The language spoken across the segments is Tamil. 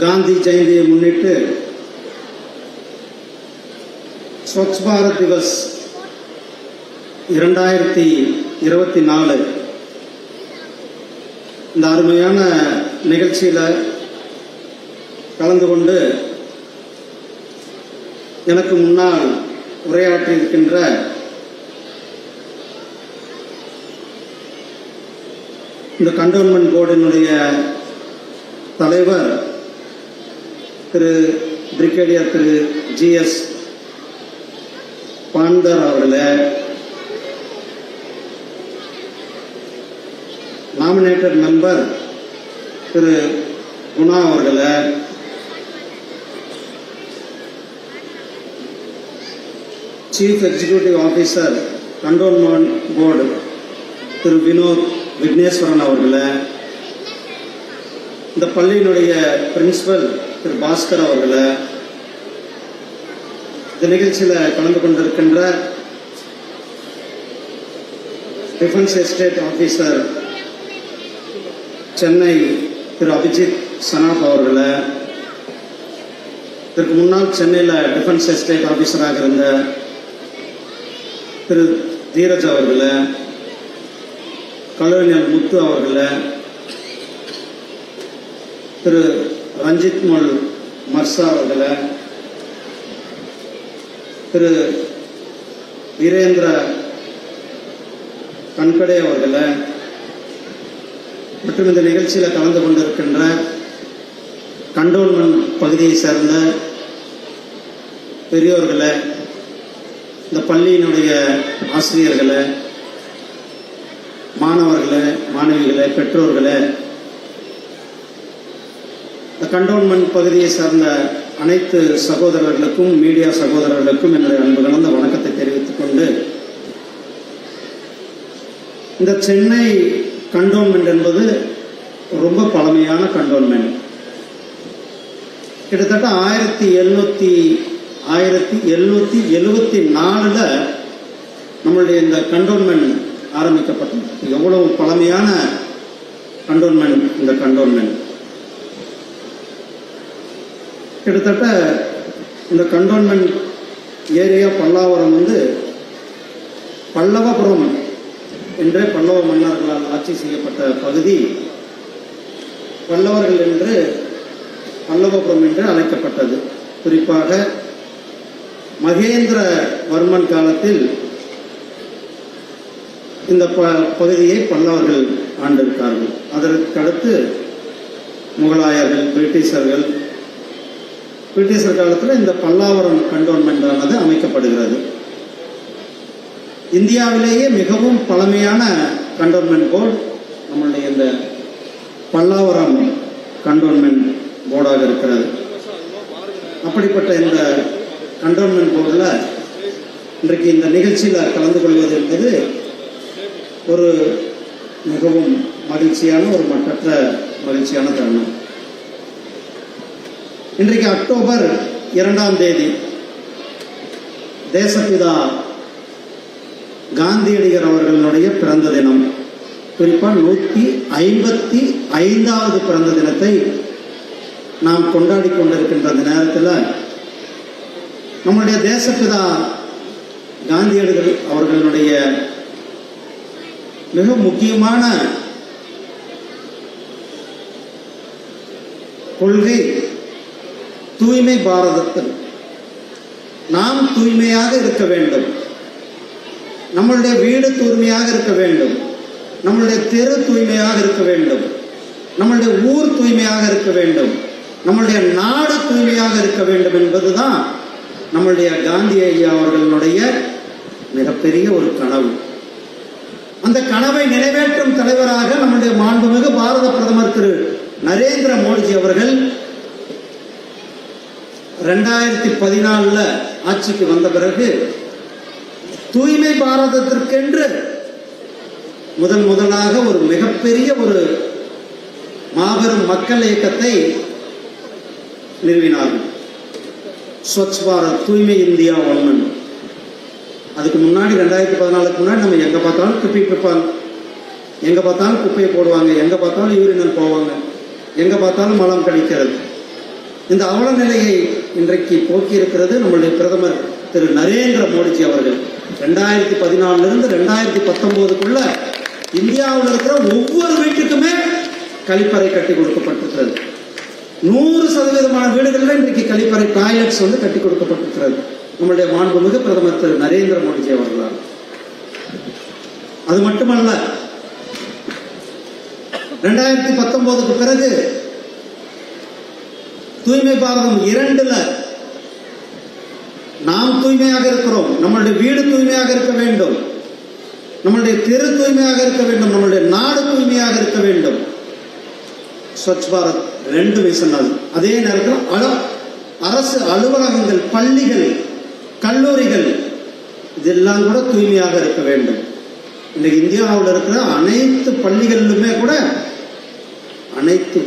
காந்தி ஜெயந்தியை முன்னிட்டு ஸ்வச் பாரத் திவஸ் இரண்டாயிரத்தி இருபத்தி நாலு. இந்த அருமையான நிகழ்ச்சியில் கலந்து கொண்டு எனக்கு முன்னால் உரையாற்றியிருக்கின்ற இந்த கண்டோன்மெண்ட் போர்டினுடைய தலைவர் திரு பிரிகேடியர் திரு ஜிஎஸ் பாண்டர் அவர்களை நாமினேட்டட் மெம்பர் திரு குணா அவர்களை chief executive officer cantonment board திரு வினோத் விக்னேஸ்வரன் அவர்களை இந்த பள்ளியினுடைய பிரின்சிபல் திரு பாஸ்கர் அவர்களை இந்த நிகழ்ச்சியில் கலந்து கொண்டிருக்கின்ற டிஃபென்ஸ் எஸ்டேட் ஆஃபீஸர் சென்னை திரு அபிஜித் சனாப் அவர்களை இதற்கு முன்னால் சென்னையில் டிஃபென்ஸ் எஸ்டேட் ஆஃபீஸராக இருந்த திரு தீரஜ் அவர்களை கலைஞர் முத்து அவர்களை திரு ரஞ்சித் மல் மர்சா அவர்களை திரு வீரேந்திர கண்கடே அவர்களை மற்றும் இந்த நிகழ்ச்சியில் கலந்து கொண்டிருக்கின்ற கண்டோன்மெண்ட் பகுதியை சேர்ந்த பெரியோர்களை இந்த பள்ளியினுடைய ஆசிரியர்களை மாணவர்களை மாணவிகளை பெற்றோர்களை கண்டோன்மெண்ட் பகுதியை சார்ந்த அனைத்து சகோதரர்களுக்கும் மீடியா சகோதரர்களுக்கும் என்னுடைய அன்பு கலந்த வணக்கத்தை தெரிவித்துக் கொண்டு இந்த சென்னை கண்டோன்மெண்ட் என்பது ரொம்ப பழமையான கண்டோன்மெண்ட் கிட்டத்தட்ட ஆயிரத்தி எழுநூத்தி ஆயிரத்தி எழுநூத்தி எழுவத்தி நாலுல நம்மளுடைய இந்த கண்டோன்மெண்ட் ஆரம்பிக்கப்பட்டது. எவ்வளவு பழமையான கண்டோன்மெண்ட் இந்த கண்டோன்மெண்ட் கிட்டத்தட்ட இந்த கண்டோன்மெண்ட் ஏரியா பல்லாவரம் வந்து பல்லவபுரம் என்றே பல்லவ மன்னர்களால் ஆட்சி செய்யப்பட்ட பகுதி. பல்லவர்கள் என்று பல்லவபுரம் என்று அழைக்கப்பட்டது. குறிப்பாக மகேந்திரவர்மன் காலத்தில் இந்த ப- பகுதியை பல்லவர்கள் ஆண்டிருக்கார்கள். அதற்கு அடுத்து முகலாயர்கள் பிரிட்டிஷர்கள் பிரிட்டிஷர் காலத்தில் இந்த பல்லாவரம் கண்டோன்மெண்ட் ஆனது அமைக்கப்படுகிறது. இந்தியாவிலேயே மிகவும் பழமையான கண்டோன்மெண்ட் போர்டு நம்மளுடைய இந்த பல்லாவரம் கண்டோன்மெண்ட் போர்டாக இருக்கிறது. அப்படிப்பட்ட இந்த கண்டோன்மெண்ட் போர்டில் இன்றைக்கு இந்த நிகழ்ச்சியில் கலந்து கொள்வது என்பது ஒரு மிகவும் மகிழ்ச்சியான ஒரு மற்ற மகிழ்ச்சியான தருணம். இன்றைக்கு அக்டோபர் இரண்டாம் தேதி தேசப்பிதா காந்தியடிகர் அவர்களுடைய பிறந்த தினம். குறிப்பாக நூற்றி ஐம்பத்தி ஐந்தாவது பிறந்த தினத்தை நாம் கொண்டாடி கொண்டிருக்கின்ற அந்த நேரத்தில் நம்முடைய தேசப்பிதா காந்தியடிகள் அவர்களுடைய மிக முக்கியமான கொள்கை தூய்மை பாரதத்தில் நாம் தூய்மையாக இருக்க வேண்டும். நம்மளுடைய வீடு தூய்மையாக இருக்க வேண்டும். நம்மளுடைய தெரு தூய்மையாக இருக்க வேண்டும். நம்மளுடைய ஊர் தூய்மையாக இருக்க வேண்டும். நம்மளுடைய நாடு தூய்மையாக இருக்க வேண்டும் என்பதுதான் நம்மளுடைய காந்தி ஐயா அவர்களுடைய மிகப்பெரிய ஒரு கனவு. அந்த கனவை நிறைவேற்றும் தலைவராக நம்முடைய மாண்புமிகு பாரத பிரதமர் திரு நரேந்திர மோடிஜி அவர்கள் ரெண்டாயிரத்தி பதினாலுல ஆட்சிக்கு வந்த பிறகு தூய்மை பாரதத்திற்கென்று முதன் முதலாக ஒரு மிகப்பெரிய ஒரு மாபெரும் மக்கள் இயக்கத்தை நிறுவினார்கள். ஸ்வச் பாரத் தூய்மை இந்தியா ஒன்று அதுக்கு முன்னாடி ரெண்டாயிரத்தி பதினாலுக்கு முன்னாடி நம்ம எங்கே பார்த்தாலும் குப்பை பிப்பாங்க எங்கே பார்த்தாலும் குப்பையை போடுவாங்க. எங்கே பார்த்தாலும் யூரினல் போவாங்க. எங்கே பார்த்தாலும் மலம் கழிக்கிறது. இந்த அவல நிலையை இன்றைக்கு போக்கியிருக்கிறது நம்முடைய பிரதமர் திரு நரேந்திர மோடிஜி அவர்கள். ரெண்டாயிரத்தி பதினாலுல இருந்து ரெண்டாயிரத்தி பத்தொன்பதுக்குள்ள இந்தியாவில் இருக்கிற ஒவ்வொரு வீட்டுக்குமே கழிப்பறை கட்டி கொடுக்கப்பட்டிருக்கிறது. நூறு சதவீதமான வீடுகளில் இன்றைக்கு கழிப்பறை டாய்லெட்ஸ் வந்து கட்டி கொடுக்கப்பட்டிருக்கிறது. நம்மளுடைய மாண்புமிகு பிரதமர் திரு நரேந்திர மோடிஜி அவர்களால். அது மட்டுமல்ல ரெண்டாயிரத்தி பத்தொன்பதுக்கு பிறகு தூய்மை பாரதம் இரண்டுல நாம் தூய்மையாக இருக்கிறோம் நம்மளுடைய வீடு தூய்மையாக இருக்க வேண்டும் நம்மளுடைய தெரு தூய்மையாக இருக்க வேண்டும் நம்மளுடைய நாடு தூய்மையாக இருக்க வேண்டும். ஸ்வச் பாரத் ரெண்டு சொன்னது அதே நேரத்தில் அல அரசு அலுவலகங்கள் பள்ளிகள் கல்லூரிகள் இதெல்லாம் கூட தூய்மையாக இருக்க வேண்டும். இன்னைக்கு இந்தியாவில் இருக்கிற அனைத்து பள்ளிகளிலுமே கூட அனைத்து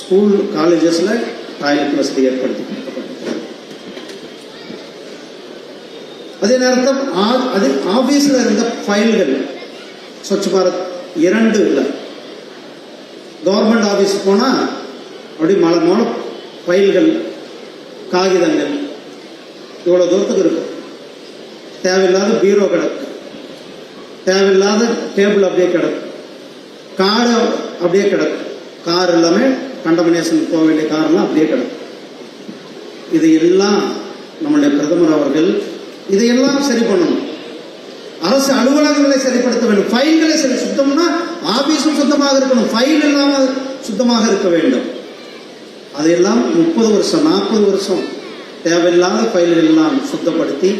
ஸ்கூல் காலேஜஸில் டாய்லெட் வசதி ஏற்படுத்தி அதே நேரத்தில் ஆ- அது ஆஃபீஸில் இருந்த ஃபைல்கள் ஸ்வச் பாரத் இரண்டு இல்லை கவர்மெண்ட் ஆஃபீஸ் போனால் அப்படி மலை மோல ஃபைல்கள் காகிதங்கள் இவ்வளோ தூரத்துக்கு இருக்கும். தேவையில்லாத பீரோ கிடக்கு. தேவையில்லாத டேபிள் அப்படியே கிடக்கு. காடு அப்படியே கிடக்கு. கார் எல்லாமே கண்டமினேஷன் போக வேண்டிய காரணம் அப்படியே கிடக்கும் இது எல்லாம் நம்முடைய பிரதமர் அவர்கள் இதையெல்லாம் சரி பண்ணணும். அரசு அலுவலகங்களை சரிப்படுத்த வேண்டும். ஃபைல்களை சரி சுத்தம்னா ஆபீஸும் சுத்தமாக இருக்கணும். ஃபைல் இல்லாமல் சுத்தமாக இருக்க வேண்டும். அதையெல்லாம் முப்பது வருஷம் நாற்பது வருஷம் தேவையில்லாத ஃபைல்கள் எல்லாம் சுத்தப்படுத்தி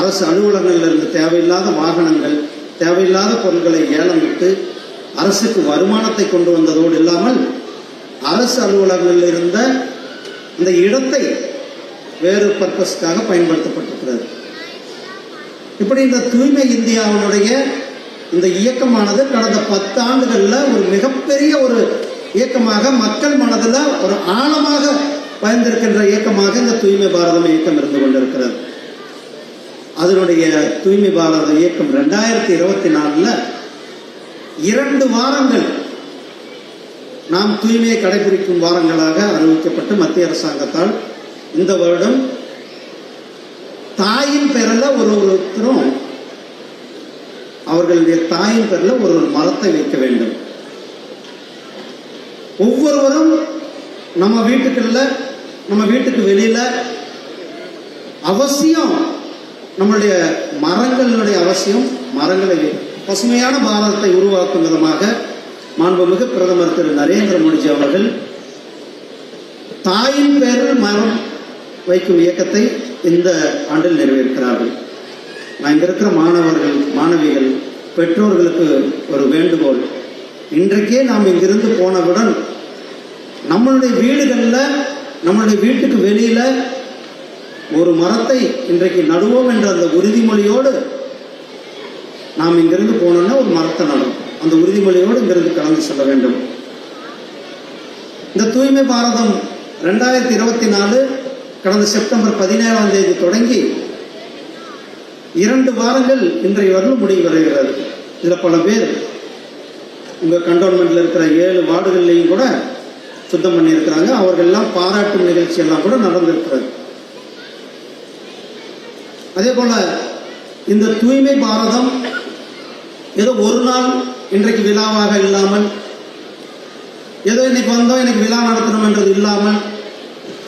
அரசு அலுவலகங்களில் இருந்து தேவையில்லாத வாகனங்கள் தேவையில்லாத பொருட்களை ஏலம் விட்டு அரசுக்கு வருமானத்தை கொண்டு வந்ததோடு இல்லாமல் அரசு அலுவலகங்களில் இருந்த இந்த இடத்தை வேறு பர்பஸ்க்காக பயன்படுத்தப்பட்டிருக்கிறது. இப்படி இந்த தூய்மை இந்தியாவினுடைய இந்த இயக்கமானது கடந்த பத்து ஒரு மிகப்பெரிய ஒரு இயக்கமாக மக்கள் மனதில் ஒரு ஆழமாக பயந்திருக்கின்ற இயக்கமாக இந்த தூய்மை பாரதம் இயக்கம் இருந்து கொண்டிருக்கிறது. அதனுடைய தூய்மை பாரத இயக்கம் ரெண்டாயிரத்தி இருபத்தி நாலில் இரண்டு வாரங்கள் நாம் தூய்மையை கடைபிடிக்கும் வாரங்களாக அறிவிக்கப்பட்டு மத்திய அரசாங்கத்தால் இந்த வருடம் தாயின் பேரில் ஒரு ஒருத்தரும் அவர்களுடைய தாயின் பேரில் ஒரு ஒரு மரத்தை வைக்க வேண்டும். ஒவ்வொருவரும் நம்ம வீட்டுக்குள்ள நம்ம வீட்டுக்கு வெளியில அவசியம் நம்மளுடைய மரங்களுடைய அவசியம் மரங்களை பசுமையான பாரதத்தை உருவாக்கும் விதமாக மாண்புமிகு பிரதமர் திரு நரேந்திர மோடிஜி அவர்கள் தாயின் பேரில் மரம் வைக்கும் இயக்கத்தை இந்த ஆண்டில் நிறைவேற்கிறார்கள். நான் இங்கே இருக்கிற மாணவர்கள் மாணவிகள் பெற்றோர்களுக்கு ஒரு வேண்டுகோள். இன்றைக்கே நாம் இங்கிருந்து போனவுடன் நம்மளுடைய வீடுகளில் நம்மளுடைய வீட்டுக்கு வெளியில் ஒரு மரத்தை இன்றைக்கு நடுவோம் என்ற அந்த உறுதிமொழியோடு நாம் இங்கிருந்து போனோம்னா ஒரு மரத்தை நடும். அந்த உறுதிமொழியோடு இங்கிருந்து கலந்து செல்ல வேண்டும். இந்த தூய்மை பாரதம் ரெண்டாயிரத்தி இருபத்தி நாலு கடந்த செப்டம்பர் பதினேழாம் தேதி தொடங்கி இரண்டு வாரங்கள் இன்றைய வரலும் முடிவு வருகிறது. இதில் பல பேர் உங்கள் கண்டோன்மெண்ட்ல இருக்கிற ஏழு வார்டுகள்லையும் கூட சுத்தம் பண்ணியிருக்கிறாங்க. அவர்கள்லாம் பாராட்டும் நிகழ்ச்சி எல்லாம் கூட நடந்திருக்கிறது. அதே போல இந்த தூய்மை பாரதம் ஏதோ ஒரு நாள் இன்றைக்கு விழாவாக இல்லாமல் ஏதோ இன்னைக்கு வந்தோம் இன்னைக்கு விழா நடத்தணும் என்றது இல்லாமல்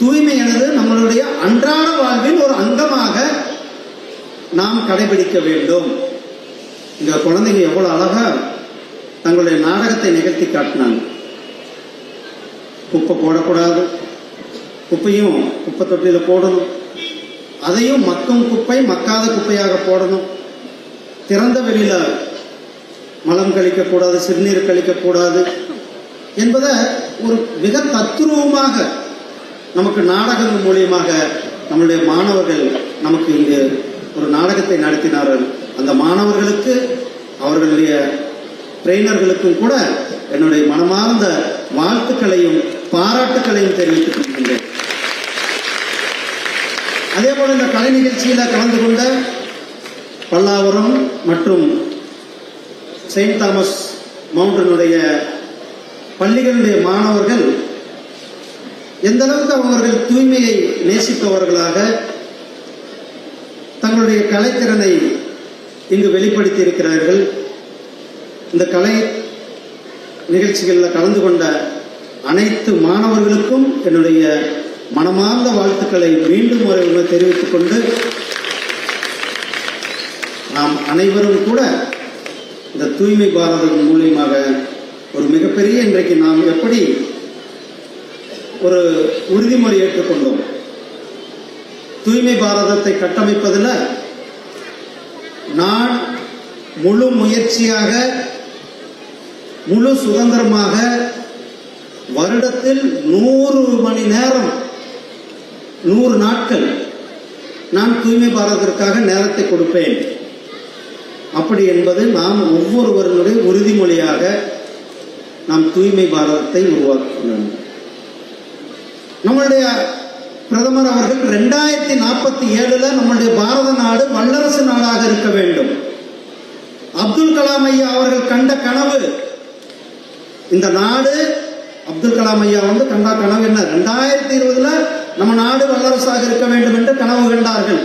தூய்மை எனது நம்மளுடைய அன்றாட வாழ்வின் ஒரு அங்கமாக நாம் கடைபிடிக்க வேண்டும். இந்த குழந்தைங்க எவ்வளவு அழகா தங்களுடைய நாடகத்தை நிகழ்த்தி காட்டினாங்க. குப்பை போடக்கூடாது. குப்பையும் குப்பை தொட்டியில் போடணும். அதையும் மக்கும் குப்பை மக்காத குப்பையாக போடணும். திறந்த வெளியில மலம் கழிக்கக்கூடாது சிறுநீர் கழிக்கக்கூடாது என்பதை ஒரு மிக தத்ரூபமாக நமக்கு நாடகங்கள் மூலியமாக நம்முடைய மாணவர்கள் நமக்கு இங்கு ஒரு நாடகத்தை நடத்தினார்கள். அந்த மாணவர்களுக்கு அவர்களுடைய ட்ரெயினர்களுக்கும் கூட என்னுடைய மனமார்ந்த வாழ்த்துக்களையும் பாராட்டுக்களையும் தெரிவித்துக் கொள்கின்றேன். அதே போல இந்த கலை நிகழ்ச்சியில் கலந்து கொண்ட பல்லாவரம் மற்றும் செயின்ட் தாமஸ் மவுண்டனுடைய பள்ளிகளுடைய மாணவர்கள் எந்த அளவுக்கு அவர்கள் தூய்மையை நேசிப்பவர்களாக தங்களுடைய கலைத்திறனை இங்கு வெளிப்படுத்தி இருக்கிறார்கள் இந்த கலை நிகழ்ச்சிகளில் கலந்து கொண்ட அனைத்து மாணவர்களுக்கும் என்னுடைய மனமார்ந்த வாழ்த்துக்களை மீண்டும் ஒரு தெரிவித்துக் கொண்டு நாம் அனைவரும் கூட இந்த தூய்மை பாரதம் மூலியமாக ஒரு மிகப்பெரிய இன்றைக்கு நாம் எப்படி ஒரு உறுதிமொழி ஏற்றுக்கொண்டோம்? தூய்மை பாரதத்தை கட்டமைப்பதில் நான் முழு முயற்சியாக முழு சுதந்திரமாக வருடத்தில் நூறு மணி நேரம் நூறு நாட்கள் நான் தூய்மை பாரதத்திற்காக நேரத்தை கொடுப்பேன். அப்படி என்பது நாம் ஒவ்வொருவருடைய உறுதிமொழியாக நாம் தூய்மை பாரதத்தை உருவாக்குகிறோம். நம்மளுடைய பிரதமர் அவர்கள் ரெண்டாயிரத்தி நாற்பத்தி ஏழுல நம்மளுடைய பாரத நாடு வல்லரசு நாடாக இருக்க வேண்டும். அப்துல் கலாம் ஐயா அவர்கள் கண்ட கனவு இந்த நாடு அப்துல் கலாம் ஐயா வந்து கண்ட கனவு என்ன? ரெண்டாயிரத்தி இருபதுல நம்ம நாடு வல்லரசாக இருக்க வேண்டும் என்று கனவு கண்டார்கள்.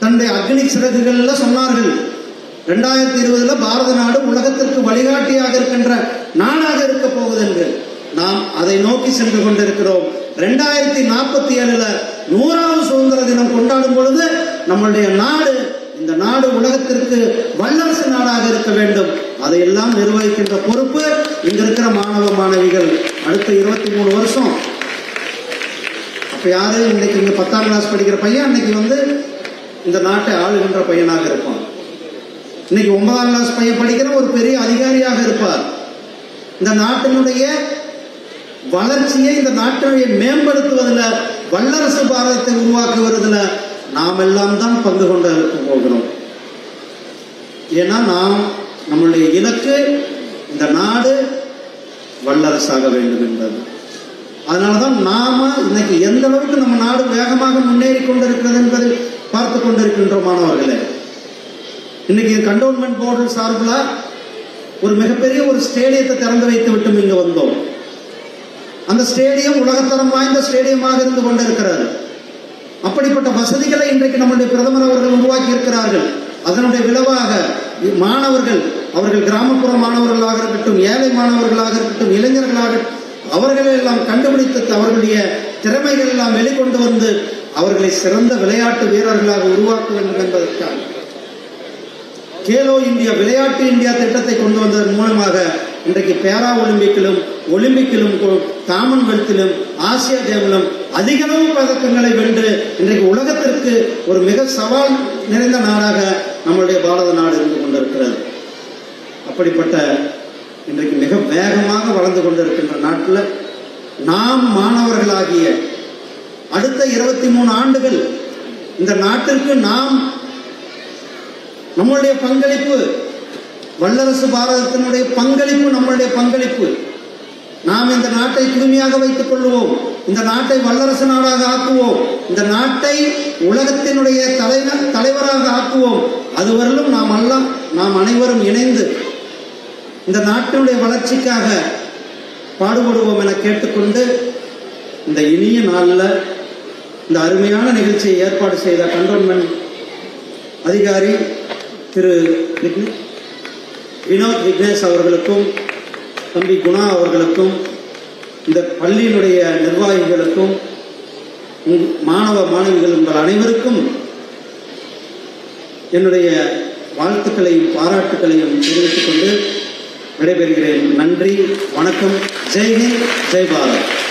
தன்னுடைய அக்னி சிறகுகள்ல சொன்னார்கள். ரெண்டாயிரத்தி இருபதுல பாரத நாடு உலகத்திற்கு வழிகாட்டியாக இருக்கின்ற நாடாக இருக்க போகுது என்று நாம் அதை நோக்கி சென்று கொண்டிருக்கிறோம். ரெண்டாயிரத்தி நாற்பத்தி ஏழுல நூறாவது சுதந்திர தினம் கொண்டாடும் பொழுது நம்மளுடைய நாடு இந்த நாடு உலகத்திற்கு வல்லரசு நாடாக இருக்க வேண்டும். அதையெல்லாம் நிர்வகிக்கின்ற பொறுப்பு இங்க இருக்கிற மாணவ மாணவிகள் அடுத்த இருபத்தி மூணு வருஷம். அப்ப யாரு இன்னைக்கு இங்க பத்தாம் கிளாஸ் படிக்கிற பையன் அன்னைக்கு வந்து இந்த நாட்டை ஆளுகின்ற பையனாக இருப்பான். இன்னைக்கு ஒன்பதாம் கிளாஸ் பையன் படிக்கிற ஒரு பெரிய அதிகாரியாக இருப்பார். இந்த நாட்டினுடைய வளர்ச்சியை இந்த நாட்டினுடைய மேம்படுத்துவதில் வல்லரசு பாரதத்தை உருவாக்குவதில் நாம் எல்லாம் தான் பங்கு கொண்டு இருக்க போகிறோம். ஏன்னா நாம் நம்மளுடைய இலக்கு இந்த நாடு வல்லரசாக வேண்டும் என்பது. அதனாலதான் நாம இன்னைக்கு எந்த அளவுக்கு நம்ம நாடு வேகமாக முன்னேறி கொண்டிருக்கிறது என்பதை பார்த்து கொண்டிருக்கின்றோம் மாணவர்களே. இன்னைக்கு கண்டோன்மெண்ட் போர்டு சார்பில் ஒரு மிகப்பெரிய ஒரு ஸ்டேடியத்தை திறந்து வைத்து விட்டு இங்க வந்தோம். அந்த ஸ்டேடியம் உலகத்தரம் வாய்ந்த ஸ்டேடியமாக இருந்து கொண்டிருக்கிறது. அப்படிப்பட்ட வசதிகளை இன்றைக்கு நம்முடைய பிரதமர் அவர்கள் உருவாக்கி இருக்கிறார்கள். அதனுடைய விளைவாக மாணவர்கள் அவர்கள் கிராமப்புற மாணவர்களாக இருக்கட்டும் ஏழை மாணவர்களாக இருக்கட்டும் இளைஞர்களாக அவர்களை எல்லாம் கண்டுபிடித்து அவர்களுடைய திறமைகள் எல்லாம் வெளிக்கொண்டு வந்து அவர்களை சிறந்த விளையாட்டு வீரர்களாக உருவாக்க வேண்டும் என்பதற்காக. கேலோ இந்தியா விளையாட்டு இந்தியா திட்டத்தை கொண்டு வந்ததன் மூலமாக இன்றைக்கு பேரா ஒலிம்பிக்கிலும் ஒலிம்பிக்கிலும் காமன்வெல்த்திலும் ஆசியா கேமிலும் அதிக அளவு பதக்கங்களை வென்று இன்றைக்கு உலகத்திற்கு ஒரு மிக சவால் நிறைந்த நாடாக நம்மளுடைய பாரத நாடு இருந்து கொண்டிருக்கிறது. அப்படிப்பட்ட இன்றைக்கு மிக வேகமாக வளர்ந்து கொண்டிருக்கின்ற நாட்டில் நாம் மாணவர்களாகிய அடுத்த இருபத்தி மூணு ஆண்டுகள் இந்த நாட்டிற்கு நாம் நம்மளுடைய பங்களிப்பு வல்லரசு பாரதத்தினுடைய பங்களிப்பு நம்மளுடைய பங்களிப்பு. நாம் இந்த நாட்டை தூய்மையாக வைத்துக் கொள்வோம் இந்த நாட்டை வல்லரசு நாடாக ஆக்குவோம். இந்த நாட்டை உலகத்தினுடைய தலைவர் தலைவராக ஆக்குவோம். அதுவரையிலும் நாம் எல்லாம் நாம் அனைவரும் இணைந்து இந்த நாட்டினுடைய வளர்ச்சிக்காக பாடுபடுவோம் என கேட்டுக்கொண்டு இந்த இனிய நாளில் இந்த அருமையான நிகழ்ச்சியை ஏற்பாடு செய்த கண்டோன்மெண்ட் அதிகாரி திரு வினோத் விக்னேஷ் அவர்களுக்கும் தம்பி குணா அவர்களுக்கும் இந்த பள்ளியினுடைய நிர்வாகிகளுக்கும் உங்- மாணவ மாணவிகள் உங்கள் அனைவருக்கும் என்னுடைய வாழ்த்துக்களையும் பாராட்டுக்களையும் தெரிவித்துக் கொண்டு விடைபெறுகிறேன். நன்றி வணக்கம் ஜெய்ஹிந்த் ஜெய் பாரத்.